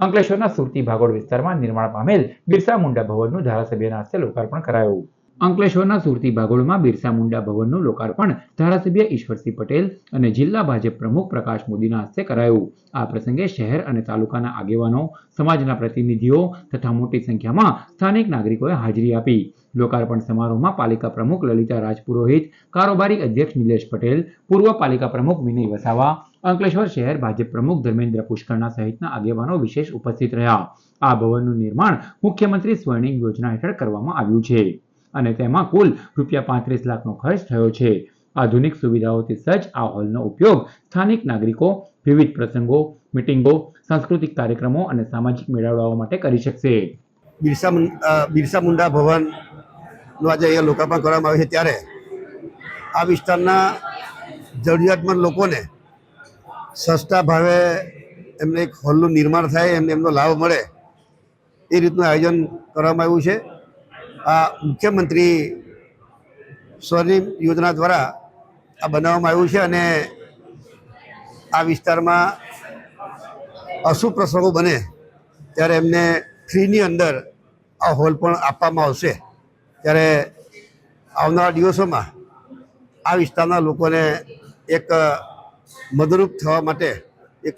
અંકલેશ્વરના સુરતી ભાગોળ વિસ્તારમાં નિર્માણ પામેલ બિરસા મુંડા ભવનનું ધારાસભ્યના હસ્તે લોકાર્પણ કરાયું. અંકલેશ્વરના સુરતી ભાગોળમાં બિરસા મુંડા ભવનનું લોકાર્પણ ધારાસભ્ય ઈશ્વરસિંહ પટેલ અને જિલ્લા ભાજપ પ્રમુખ પ્રકાશ મોદીના હસ્તે કરાયું. આ પ્રસંગે શહેર અને તાલુકાના આગેવાનો, સમાજના પ્રતિનિધિઓ તથા મોટી સંખ્યામાં સ્થાનિક નાગરિકોએ હાજરી આપી. લોકાર્પણ સમારોહમાં પાલિકા પ્રમુખ લલિતા રાજપુરોહિત, કારોબારી અધ્યક્ષ નિલેશ પટેલ, પૂર્વ પાલિકા પ્રમુખ વિનય વસાવા અંકલેશ્વર શહેર ભાજપ પ્રમુખ ધર્મેન્દ્ર પુષ્કરના સહિતના આગેવાનો વિશેષ ઉપસ્થિત રહ્યા. આ ભવનનું નિર્માણ મુખ્યમંત્રી સ્વર્ણિમ યોજના હેઠળ કરવામાં આવ્યું છે અને તેમાં કુલ રૂપિયા પાંત્રીસ લાખનો ખર્ચ થયો છે. આધુનિક સુવિધાઓથી સજ્જ આ હોલનો ઉપયોગ સ્થાનિક નાગરિકો, વિવિધ પ્રસંગો, મિટિંગો, સાંસ્કૃતિક કાર્યક્રમો અને સામાજિક મેળાવડાઓ માટે કરી શકશે. બિરસા બિરસા મુંડા ભવનનું આજે અહીંયા લોકાર્પણ કરવામાં આવે છે ત્યારે આ વિસ્તારના જરૂરિયાતમંદ લોકોને સસ્તા ભાવે એમને એક હોલનું નિર્માણ થાય, એમને એમનો લાભ મળે, એ રીતનું આયોજન કરવામાં આવ્યું છે. આ મુખ્યમંત્રી સ્વર્ણિમ યોજના દ્વારા આ બનાવવામાં આવ્યું છે અને આ વિસ્તારમાં અશુભ પ્રસંગો બને ત્યારે એમને ફ્રીની અંદર આ હોલ પણ આપવામાં આવશે. ત્યારે આવનારા દિવસોમાં આ વિસ્તારના લોકોને એક મદરૂપ થવા માટે એક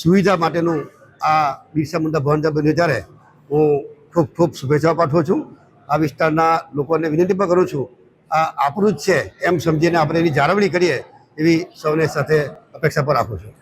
સુવિધા માટેનું આ બિરસા મુંડા ભવન બન્યું ત્યારે હું ખૂબ ખૂબ શુભેચ્છાઓ પાઠવું છું. આ વિસ્તારના લોકોને વિનંતી પણ કરું છું. આ આપણું જ છે એમ સમજીને આપણે એની જાળવણી કરીએ એવી સૌને સાથે અપેક્ષા પણ રાખું છું.